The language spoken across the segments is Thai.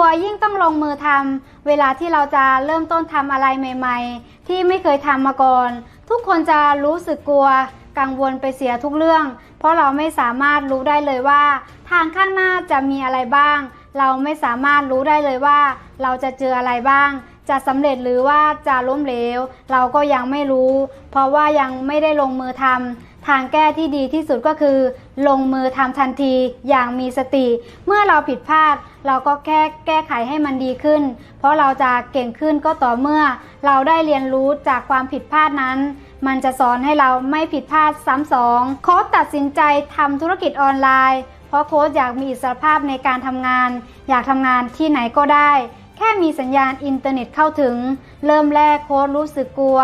ลัวยิ่งต้องลงมือทำเวลาที่เราจะเริ่มต้นทำอะไรใหม่ๆ ที่ไม่เคยทำมาก่อน ทุกคนจะรู้สึกกลัว กังวลไปเสียทุกเรื่อง เพราะเราไม่สามารถรู้ได้เลยว่า ทางข้างหน้าจะมีอะไรบ้าง เราไม่สามารถรู้ได้เลยว่า เราจะเจออะไรบ้าง จะสำเร็จหรือว่าจะล้มเหลว เราก็ยังไม่รู้ เพราะว่ายังไม่ได้ลงมือทำ ทางแก้ที่ดีที่สุดก็คือ ลงมือทำทันทีอย่างมีสติ เมื่อเราผิดพลาด เราก็แค่แก้ไขให้มันดีขึ้น เพราะเราจะเก่งขึ้นก็ต่อเมื่อ เราได้เรียนรู้จากความผิดพลาดนั้น มันจะสอนให้เราไม่ผิดพลาดซ้ำสองโค้ชตัดสินใจทำธุรกิจออนไลน์ เพราะโค้ชอยากมีอิสรภาพในการทำงาน อยากทำงานที่ไหนก็ได้ แค่มีสัญญาณอินเทอร์เน็ตเข้าถึง เริ่มแรกโค้ชรู้สึกกลัว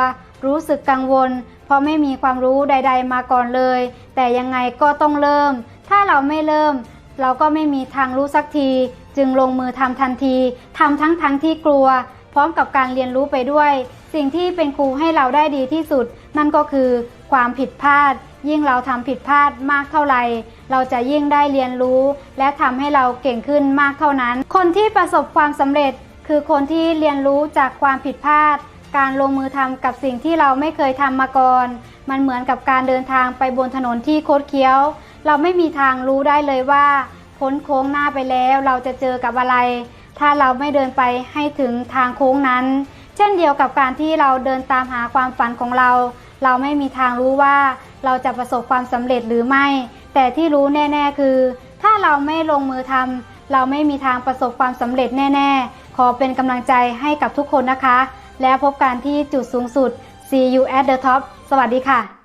รู้สึกกังวล เพราะไม่มีความรู้ใด ๆ มาก่อนเลย แต่ยังไงก็ต้องเริ่ม ถ้าเราไม่เริ่ม เราก็ไม่มีทางรู้สักที จึงลงมือทำทันทีทำทั้งทั้งที่กลัว พร้อมกับการเรียนรู้ไปด้วย สิ่งที่เป็นครูให้เราได้ดีที่สุด นั่นก็คือความผิดพลาด ยิ่งเราทำผิดพลาดมากเท่าไหร่ เราจะยิ่งได้เรียนรู้ และทำให้เราเก่งขึ้นมากเท่านั้น คนที่ประสบความสำเร็จ คือคนที่เรียนรู้จากความผิดพลาด การลงมือทำกับสิ่งที่เราไม่เคยทำมาก่อน มันเหมือนกับการเดินทางไปบนถนนที่โคดเคี้ยว เราไม่มีทางรู้ได้เลยว่าพ้นโค้งหน้าไปแล้วเราจะเจอกับอะไร ถ้าเราไม่เดินไปให้ถึงทางโค้งนั้น เช่นเดียวกับการที่เราเดินตามหาความฝันของเรา เราไม่มีทางรู้ว่าเราจะประสบความสำเร็จหรือไม่ แต่ที่รู้แน่ ๆ คือ ถ้าเราไม่ลงมือทำเราไม่มีทางประสบความสำเร็จแน่ ๆ ขอเป็นกำลังใจให้กับทุกคนนะคะ แล้วพบกันที่จุดสูงสุด See you at the top สวัสดีค่ะ